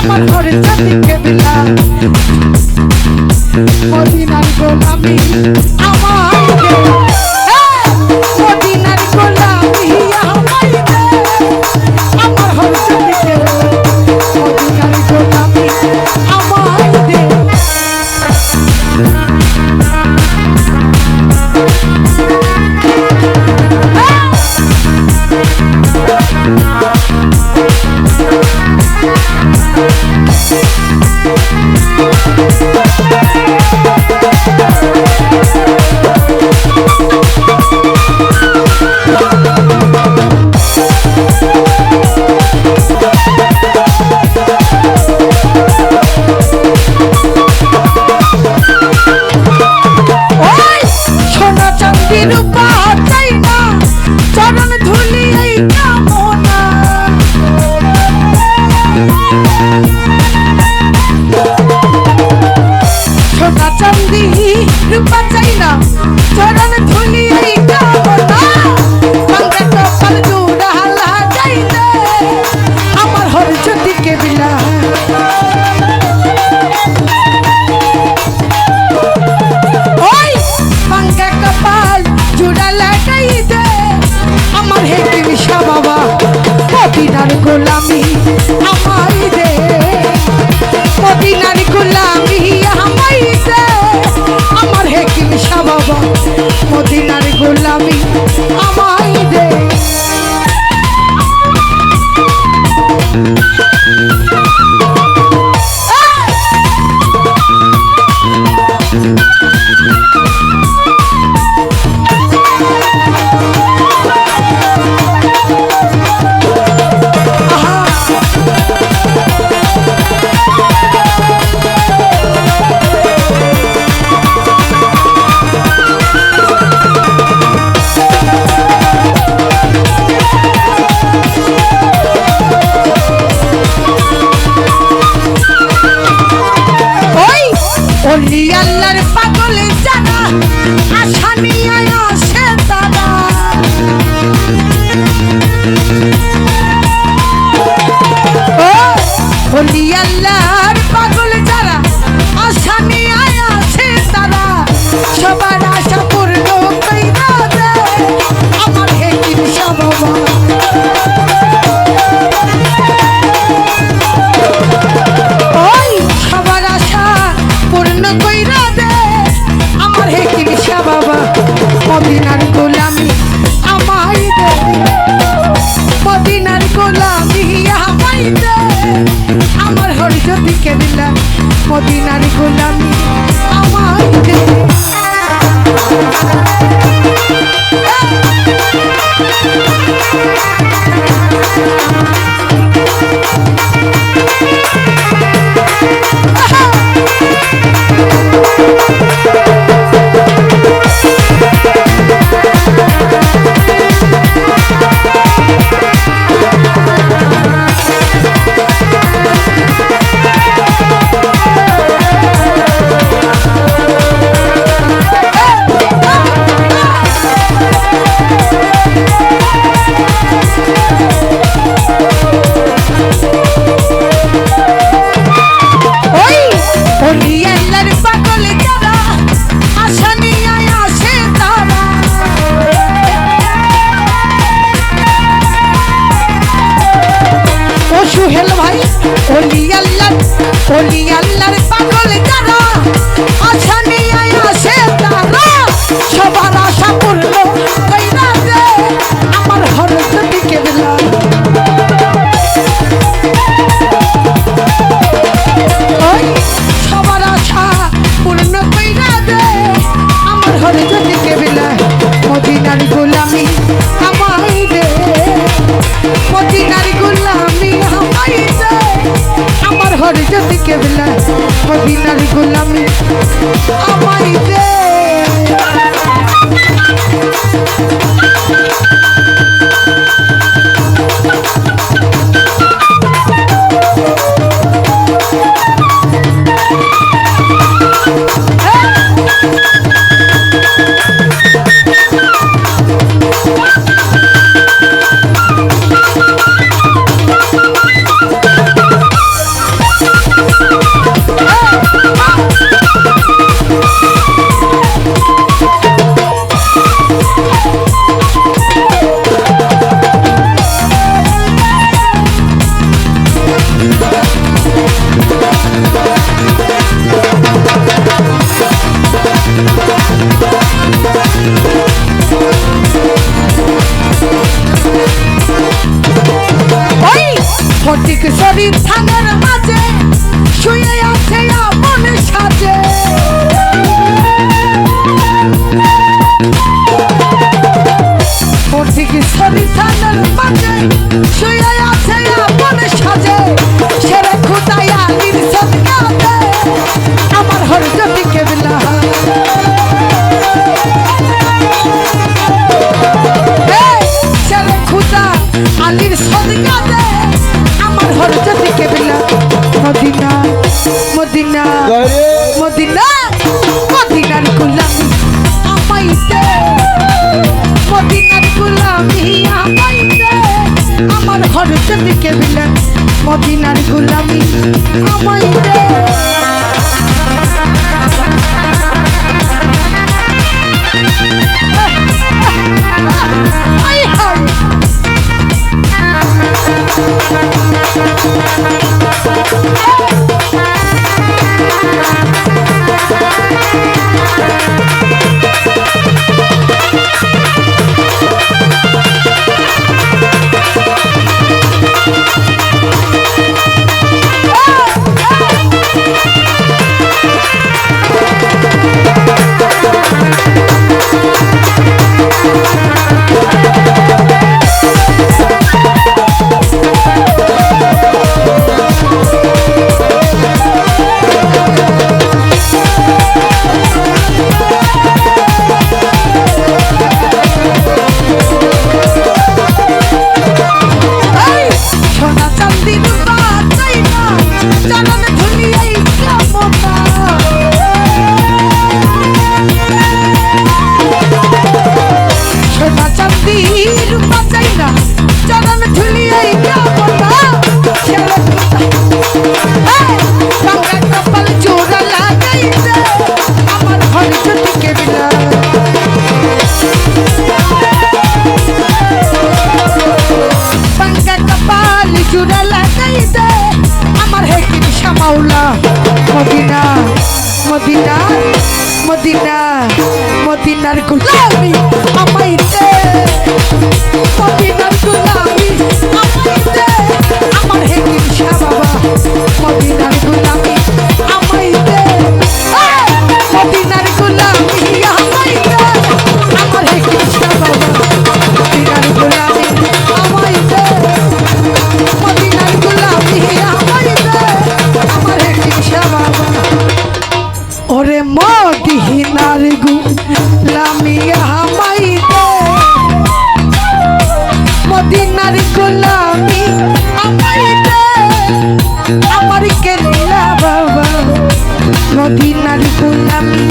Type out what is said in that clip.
আমার ঘরে চাঁদিকে দিলা মদিনার গোলামি আমার Quiero অলি আল্লাহর পাগল জানা আশা নিয়ে আসে তারা। আল্লাহ we Bobby Nani. Only Allah. কেবলা মদিনার গোলামি। আমার ফটিক শরীর থানার মাঝে শুয়ে আছে আমন সাজে। ফটিক শরীর থানার মাঝে শুয়ে মদিনা মদিনা মদিনার গোলামি আমাইতে মদিনার গোলামি আমাইতে। আমার ঘর যদি কেবলা মদিনার গোলামি আমাইতে। শ্যামাউলা মদিনা মদিনা মদিনা, মদিনার গুলামি আমাইতে মদিনার গুলামি আমাইতে আমার হেকিম শাহ বাবা, মদিনার মদিনার গোলামি আমাইতে মদিনার গোলামি আমাইতে আমার কেল্লা বাবা মদিনার গোলামি